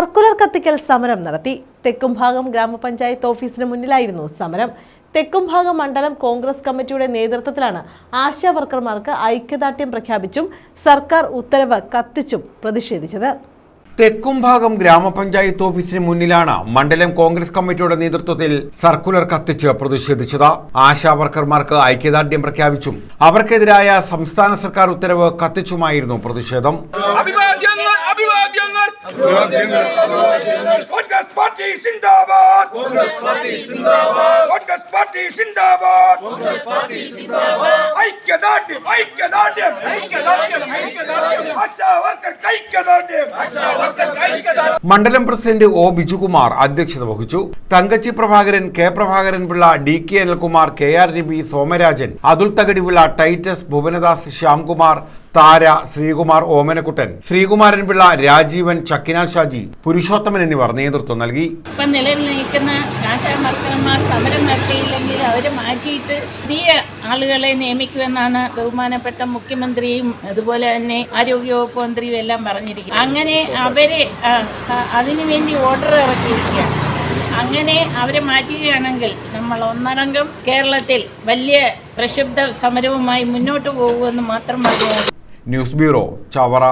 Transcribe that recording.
Circular കത്തിക്കൽ സമരം നടത്തി. തെക്കുംഭാഗം ഗ്രാമപഞ്ചായത്ത് ഓഫീസിന് മുന്നിലായിരുന്നു സമരം. തെക്കുംഭാഗം മണ്ഡലം കോൺഗ്രസ് കമ്മിറ്റിയുടെ നേതൃത്വത്തിലാണ് ആശാ വർക്കർമാർക്ക് ഐക്യദാർഢ്യം പ്രഖ്യാപിച്ചും സർക്കാർ ഉത്തരവ് കത്തിച്ചും പ്രതിഷേധിച്ചത്. തെക്കുംഭാഗം ഗ്രാമപഞ്ചായത്ത് ഓഫീസിന് മുന്നിലാണ് മണ്ഡലം കോൺഗ്രസ് കമ്മിറ്റിയുടെ നേതൃത്വത്തിൽ സർക്കുലർ കത്തിച്ച് പ്രതിഷേധിച്ചത്. ആശാ വർക്കർമാർക്ക് ഐക്യദാർഢ്യം പ്രഖ്യാപിച്ചും അവർക്കെതിരായ സംസ്ഥാന സർക്കാർ ഉത്തരവ് കത്തിച്ചുമായിരുന്നു പ്രതിഷേധം. കോൺഗ്രസ് പാർട്ടി സിന്ദാബാദ്. കോൺഗ്രസ് പാർട്ടി സിന്ദാബാദ്. ഐക്യദാർഢ്യം ഐക്യദാർഢ്യം. മണ്ഡലം പ്രസിഡന്റ് ഒ ബിജുകുമാർ അധ്യക്ഷത വഹിച്ചു. Thankachi Prabhakaran K Prabhakaran Pillai D K Anilkumar K R Ravi Somarajan Athul Thakadipillai Titus Bhuvanadas Shyamkumar Thara Sreekumar Omanakuttan Sreekumaran Pillai Rajeevan Chakkinal Shaji Purushothaman എന്നിവർ നേതൃത്വം നൽകി. നിലവിൽ നിൽക്കുന്ന സമരം നടത്തിയില്ലെങ്കിൽ അവർ മാറ്റിയിട്ട് പുതിയ ആളുകളെ നിയമിക്കുമെന്നാണ് ബഹുമാനപ്പെട്ട മുഖ്യമന്ത്രിയും അതുപോലെ തന്നെ ആരോഗ്യവകുപ്പ് മന്ത്രിയും എല്ലാം പറഞ്ഞിരിക്കുന്നത്. അങ്ങനെ അവരെ അതിനുവേണ്ടി ഓർഡർ ഇറക്കിയിരിക്കുകയാണ്. അങ്ങനെ അവരെ മാറ്റുകയാണെങ്കിൽ നമ്മൾ ഒന്നടങ്കം കേരളത്തിൽ വലിയ പ്രക്ഷുബ്ധ സമരവുമായി മുന്നോട്ട് പോകുമെന്ന് മാത്രം പറഞ്ഞു ന്യൂസ് ബ്യൂറോ ചവറ.